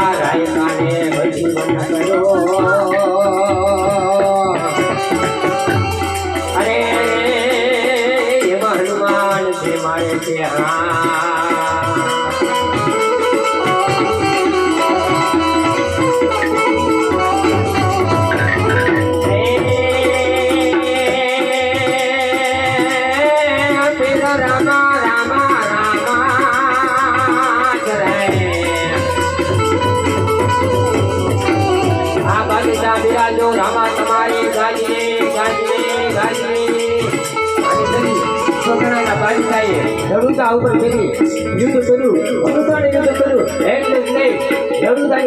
રાય કાને ભજી બનાવ્યો ગાજરે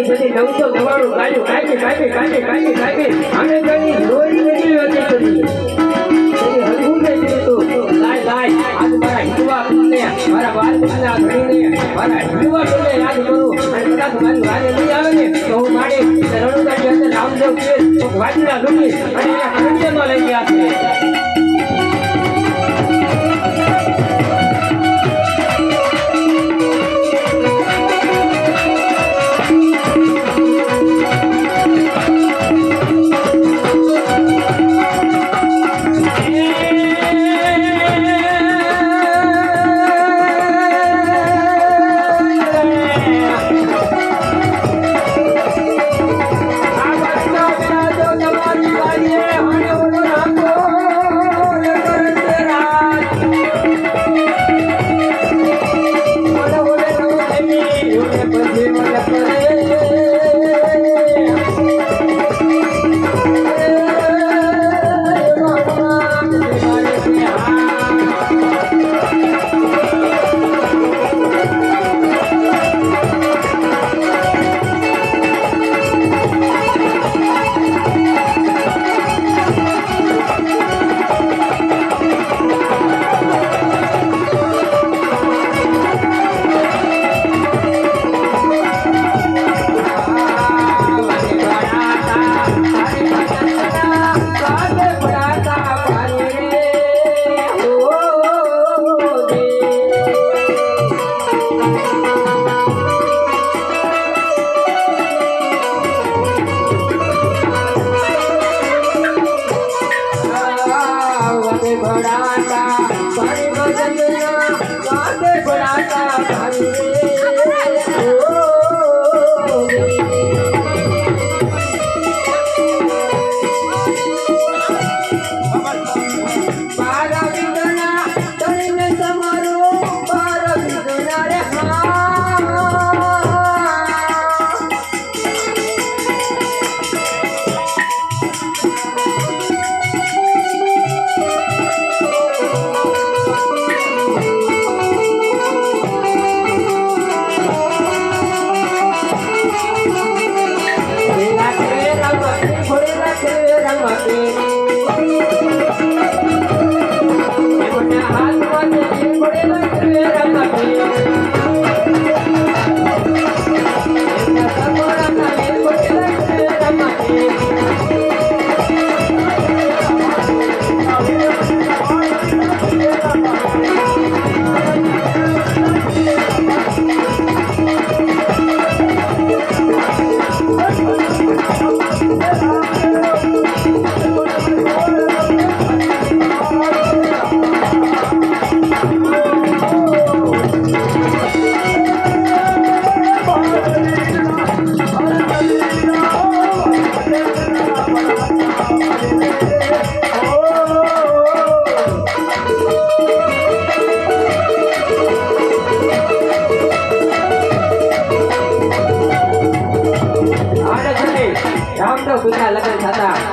બધી નવસો નવાણું ગાયું કાપી કાપી કાપી કાપી કાપી અમે ગણી લોહી નથી હતી લાય લાય આજ મારા હિન્દુઆ રામદેવ વાડીના રૂપી અને એના લઈ ગયા છે ಪದೇ ಪದೇ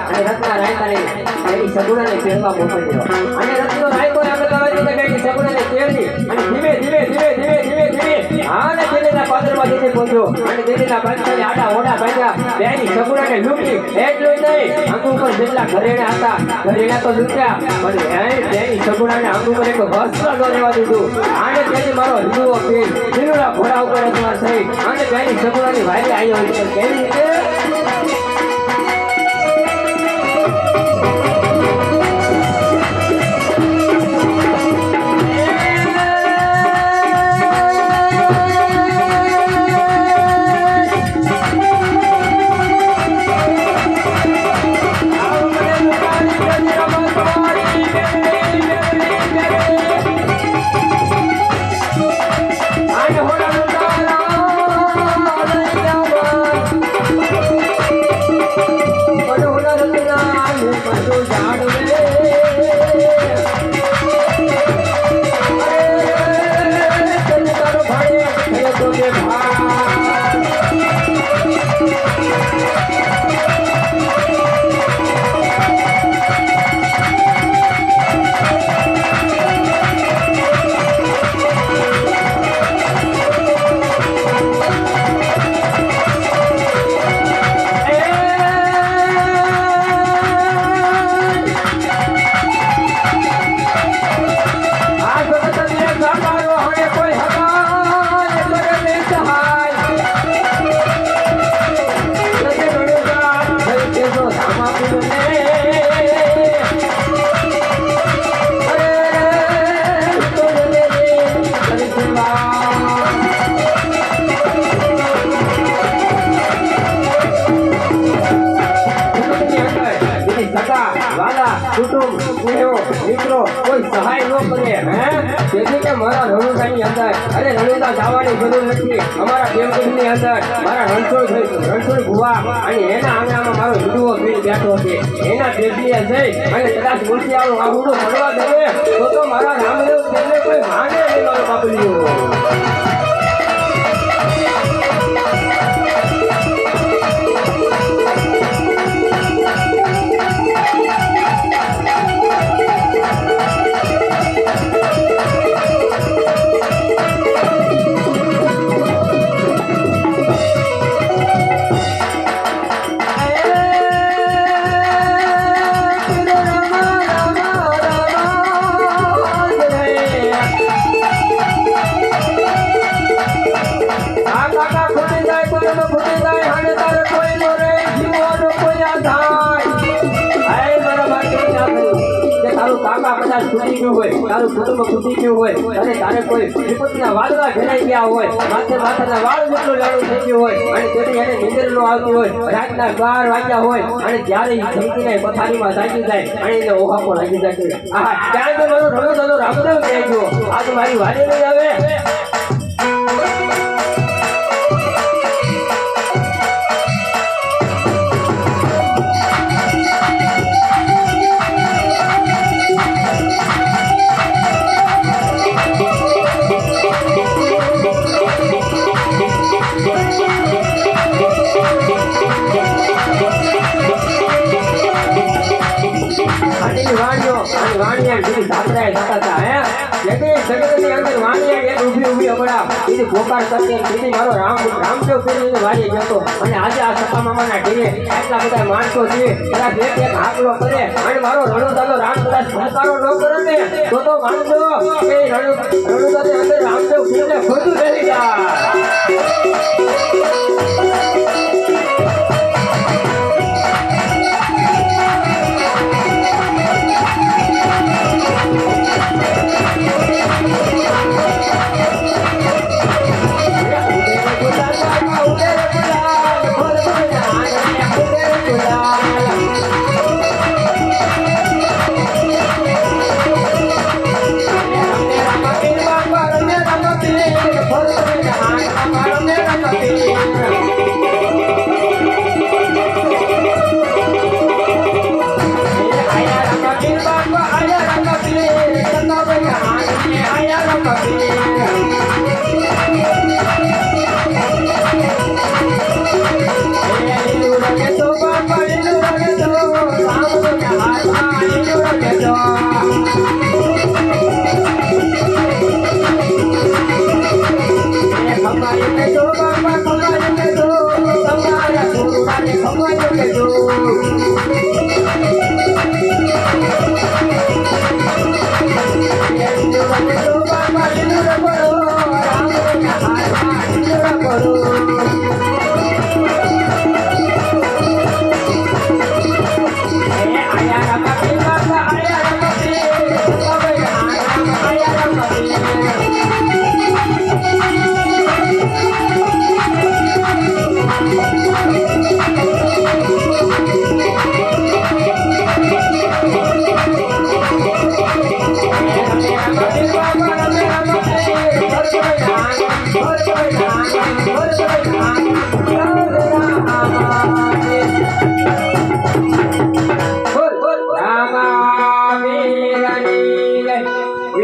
અને રત્ના રાયતાને એની સગુણાને તેડવા મોકલ્યો અને રત્નો રાયતો એમ કહેવાય છે કે એની સગુણાને કેળવી અને ધીમે ધીમે ધીમે ધીમે ધીમે ધીમે આને દિલ્હીના પાદરમાં જઈને પહોંચ્યો અને દિલ્હીના બાદશાહે આડા ઓડા બાંધ્યા બેની સગુણાને લૂંટી એટલું નહીં આંખ ઉપર જેટલા ઘરેણા હતા ઘરેણા તો લૂંટ્યા પણ એ બેની સગુણાને આંખ ઉપર એક વસ્ત્ર ન લેવા દીધું. આને તેની મારો હિન્દુઓ પીર. દિલુના ઘોડા ઉપર અથવા થઈ અને બેની સગુણાની વાયરી આવ્યો છે. કેવી રીતે? મારા રણુદાની અંદર અરે રણુદા જવાની જરૂર નથી. અમારા દેવગઢની અંદર મારા રણછોડ રણછોડ ભુવા અને એના આંગણામાં મારો હિન્દુઓ પીર બેઠો છે. એના દેશીએ જઈ અને કદાચ મૂર્તિયાળું આહુડું મળવા દે, તો મારા રામદેવ કોઈ માને નહીં, મારો બાપલીઓ ખૂટી ગયું હોય, તારું કુટુંબ ખૂટી ગયું હોય અને તારે કોઈ વિપત્તિના વાદળા ઘેરાઈ ગયા હોય, માથે માથાના વાળ જેટલું લાડુ થઈ ગયું હોય, અને તેથી એને નીંદર ન આવતી હોય, રાતના બાર વાગ્યા હોય, અને જ્યારે ધમકીને પથારીમાં જાગી જાય, અને એને ઓહાપો લાગી જાય. આહા, ત્યારે તો મારો રણો દાદો રામદેવ ક્યાં ગયો આ તો મારી વાડી નહીં આવે. બીજી ગોપાલ કરતી અને મારો રામ, રામદેવ પીરની વાડી જતો. અને આજે આ સપા મામાના ઘરે આટલા બધા માણસો છે, કદાચ બે એક હાકલો કરે. અને મારો રણુ દાદો રામ કદાચ સંસ્કારો ન કરે ને, તો તો માણસો એ રણુ રણુ દાદે અંદર રામદેવ પીરને ખોટું રહી જાય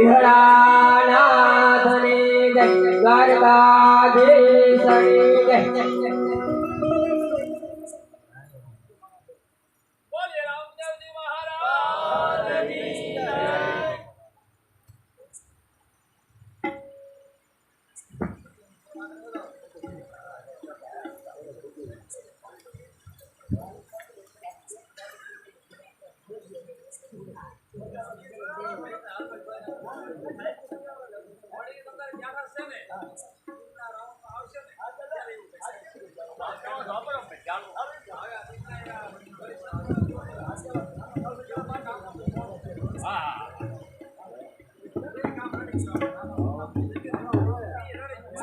બોલીએ